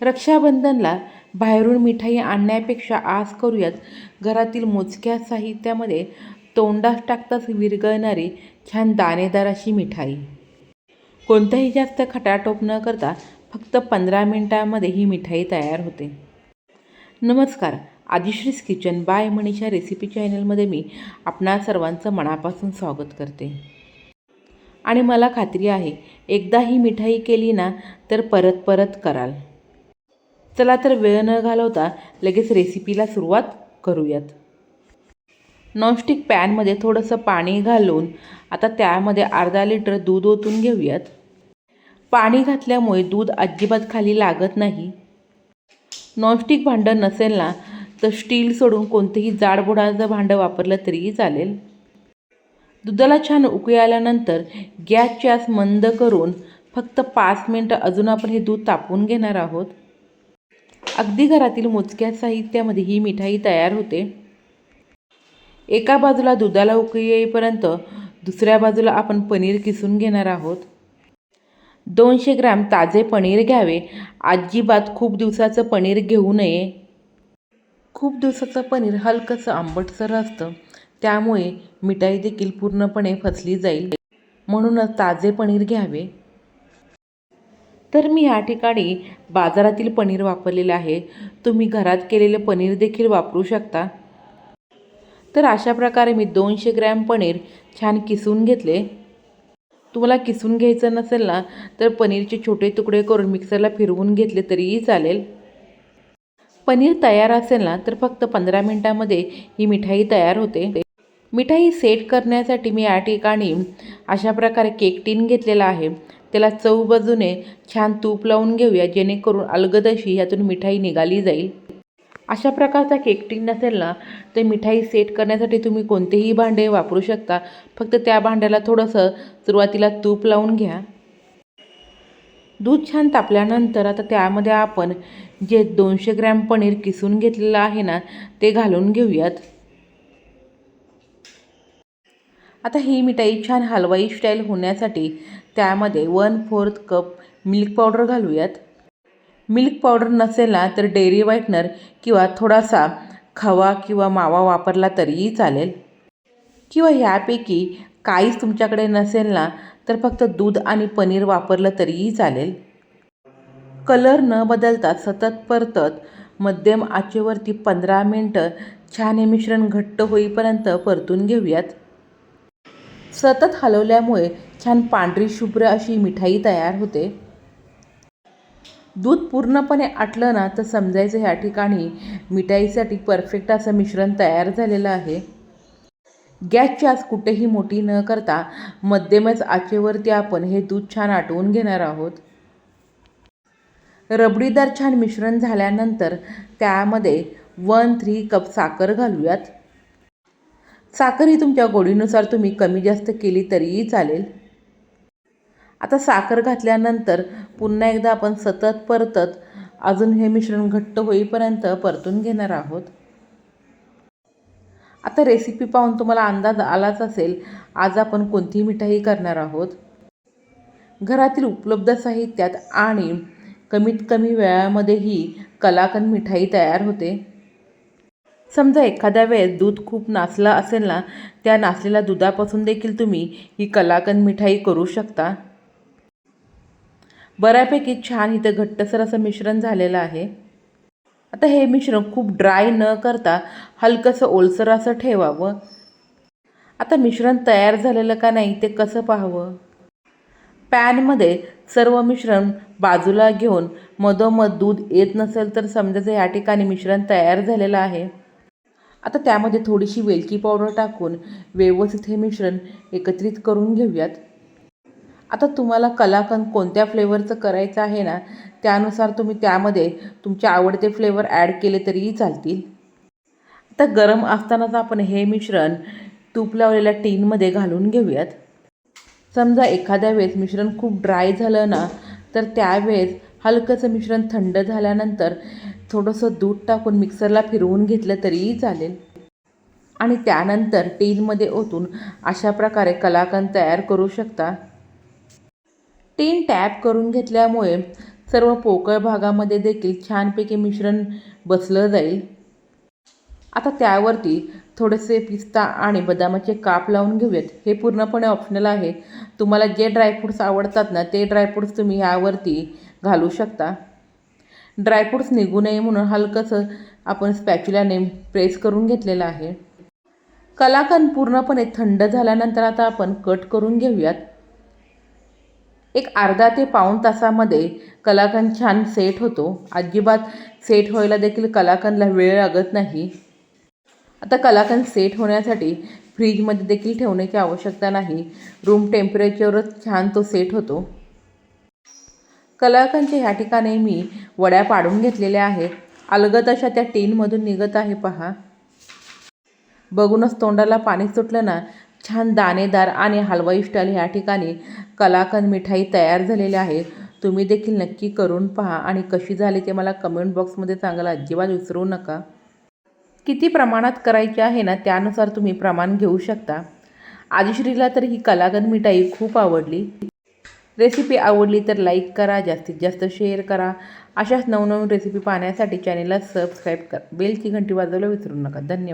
रक्षाबंधनला बाहेरून मिठाई आणण्यापेक्षा आज करूयात. घरातील मोजक्या साहित्यामध्ये तोंडात टाकताच विरघळणारी छान दाणेदार अशी मिठाई. कोणताही जास्त खटाटोप न करता फक्त पंधरा मिनटामध्ये ही मिठाई तयार होते. नमस्कार आदिश्रीस किचन बाय मनीषा रेसिपी चॅनलमध्ये मी आपणा सर्वांचं मनापासून स्वागत करते. आणि मला खात्री आहे एकदा ही मिठाई केली ना तर परत परत कराल. चला तर वेळ न घालवता लगेच रेसिपीला सुरुवात करूयात. नॉनस्टिक पॅनमध्ये थोडंसं पाणी घालून आता त्यामध्ये अर्धा लिटर दूध ओतून घेऊयात. पाणी घातल्यामुळे दूध अजिबात खाली लागत नाही. नॉनस्टिक भांडं नसेल ना तर स्टील सोडून कोणतेही जाडबुडाचं भांडं वापरलं तरीही चालेल. दुधाला छान उकळी आल्यानंतर गॅसची आस मंद करून फक्त पाच मिनटं अजून आपण हे दूध तापवून घेणार आहोत. अगदी घरातील मोजक्या साहित्यामध्ये ही मिठाई तयार होते. एका बाजूला दुधाला उकळी येईपर्यंत दुसऱ्या बाजूला आपण पनीर किसून घेणार आहोत. दोनशे ग्रॅम ताजे पनीर घ्यावे. अजिबात खूप दिवसाचं पनीर घेऊ नये. खूप दिवसाचं पनीर हलकंसं आंबटसर असतं. त्यामुळे मिठाई देखील पूर्णपणे फसली जाईल. म्हणूनच ताजे पनीर घ्यावे. तर मी या ठिकाणी बाजारातील पनीर वापरलेलं आहे. तुम्ही घरात केलेलं पनीर देखील वापरू शकता. तर अशा प्रकारे मी दोनशे ग्रॅम पनीर छान किसून घेतले. तुम्हाला किसून घ्यायचं नसेल ना तर पनीरचे छोटे तुकडे करून मिक्सरला फिरवून घेतले तरीही चालेल. पनीर तयार असेल ना तर फक्त पंधरा मिनटामध्ये ही मिठाई तयार होते. मिठाई सेट करण्यासाठी मी या ठिकाणी अशा प्रकारे केक टीन घेतलेला आहे. त्याला चव बाजूने छान तूप लावून घेऊया जेणेकरून अलगद अशी ह्यातून मिठाई निघाली जाईल. अशा प्रकारचा केक टिन नसेल ना तर मिठाई सेट करण्यासाठी तुम्ही कोणतेही भांडे वापरू शकता. फक्त त्या भांड्याला थोडंसं सुरुवातीला तूप लावून घ्या. दूध छान तापल्यानंतर आता त्यामध्ये आपण जे दोनशे ग्रॅम पनीर किसून घेतलेलं आहे ना ते घालून घेऊयात. आता ही मिठाई छान हलवाई स्टाईल होण्यासाठी त्यामध्ये one fourth cup milk powder घालूयात. Milk powder नसेल ना तर डेअरी व्हाईटनर किंवा थोडासा खवा किंवा मावा वापरला तरीही चालेल. किंवा ह्यापैकी काहीच तुमच्याकडे नसेल ना तर फक्त दूध आणि पनीर वापरलं तरीही चालेल. कलर न बदलता सतत परतत मध्यम आचेवरती पंधरा मिनटं छान हे मिश्रण घट्ट होईपर्यंत परतून घेऊयात. सतत हलवल्यामुळे छान पांढरी शुभ्र अशी मिठाई तयार होते. दूध पूर्णपणे आटलं ना तर समजायचं ह्या ठिकाणी मिठाईसाठी परफेक्ट असं मिश्रण तयार झालेलं आहे. गॅसची आच कुठेही मोठी न करता मध्यमच आचेवरती आपण हे दूध छान आटवून घेणार आहोत. रबडीदार छान मिश्रण झाल्यानंतर त्यामध्ये वन थ्री कप साखर घालूयात. साखर ही तुमच्या गोडीनुसार तुम्ही कमी जास्त केली तरीही चालेल. आता साखर घातल्यानंतर पुन्हा एकदा आपण सतत परतत अजून हे मिश्रण घट्ट होईपर्यंत परतून घेणार आहोत. आता रेसिपी पाहून तुम्हाला अंदाज आलाच असेल आज आपण कोणती मिठाई करणार आहोत. घरातील उपलब्ध साहित्यात आणि कमीत कमी वेळामध्ये ही कलाकंद मिठाई तयार होते. समजा एखाद्या वेळेस दूध खूप नाचला असेल ना त्या नाचलेल्या दुधापासून देखील तुम्ही ही कलाकंद मिठाई करू शकता. बऱ्यापैकी छान इथं घट्टसर असं मिश्रण झालेलं आहे. आता हे मिश्रण खूप ड्राय न करता हलकंसं ओलसर असं ठेवावं. आता मिश्रण तयार झालेलं का नाही ते कसं पाहावं? पॅनमध्ये सर्व मिश्रण बाजूला घेऊन मधोमध दूध येत नसेल तर समजायचं या ठिकाणी मिश्रण तयार झालेलं आहे. आता त्यामध्ये थोडीशी वेलची पावडर टाकून व्यवस्थित हे मिश्रण एकत्रित करून घेऊयात. आता तुम्हाला कलाकंद कोणत्या फ्लेवरचं करायचं आहे ना त्यानुसार तुम्ही त्यामध्ये तुमचे आवडते फ्लेवर ॲड केले तरीही चालतील. आता गरम असतानाच आपण हे मिश्रण तूप लावलेल्या टीनमध्ये घालून घेऊयात. समजा एखाद्या वेळेस मिश्रण खूप ड्राय झालं ना तर त्यावेळेस हलकंचं मिश्रण थंड झाल्यानंतर थोडंसं दूध टाकून मिक्सरला फिरवून घेतलं तरीही चालेल. आणि त्यानंतर टीनमध्ये ओतून अशा प्रकारे कलाकंद तयार करू शकता. टीन टॅप करून घेतल्यामुळे सर्व पोकळ भागामध्ये देखील छानपैकी मिश्रण बसलं जाईल. आता त्यावरती थोडेसे पिस्ता आणि बदामाचे काप लावून घेऊयात. हे पूर्णपणे ऑप्शनल आहे. तुम्हाला जे ड्रायफ्रूट्स आवडतात ना ते ड्रायफ्रूट्स तुम्ही यावरती घालू शकता. ड्रायफ्रूट्स निघू नये म्हणून हलकंसं आपण स्पॅच्युलाने प्रेस करून घेतलेलं आहे. कलाकंद पूर्णपणे थंड झाल्यानंतर आता आपण कट करून घेऊयात. एक अर्धा ते पाऊण तासामध्ये कलाकंद छान सेट होतो. अजिबात सेट व्हायला देखील कलाकंदला वेळ लागत नाही. आता कलाकंद सेट होण्यासाठी फ्रीजमध्ये देखील ठेवण्याची आवश्यकता नाही. रूम टेम्परेचरच छान तो सेट होतो. कलाकंदच्या ह्या ठिकाणी मी वड्या पाडून घेतलेल्या आहेत. अलगत अशा त्या टीनमधून निघत आहे पहा. बघूनच तोंडाला पाणी सुटलं ना. छान दाणेदार आणि हलवाई स्टाईल ह्या ठिकाणी कलाकंद मिठाई तयार झालेली आहे तुम्ही देखील नक्की करून पहा आणि कशी झाली ते मला कमेंट बॉक्समध्ये सांगायला अजिबात विसरू नका. किती प्रमाणात करायची आहे ना त्यानुसार तुम्ही प्रमाण घेऊ शकता. आदिश्रीला तर ही कलाकंद मिठाई खूप आवडली. रेसिपी आवडली तर लाईक करा जास्तीत जास्त शेअर करा. अशाच नवनवीन रेसिपी पाहण्यासाठी चॅनेलला सबस्क्राईब करा. बेलची घंटी वाजवायला विसरू नका. धन्यवाद.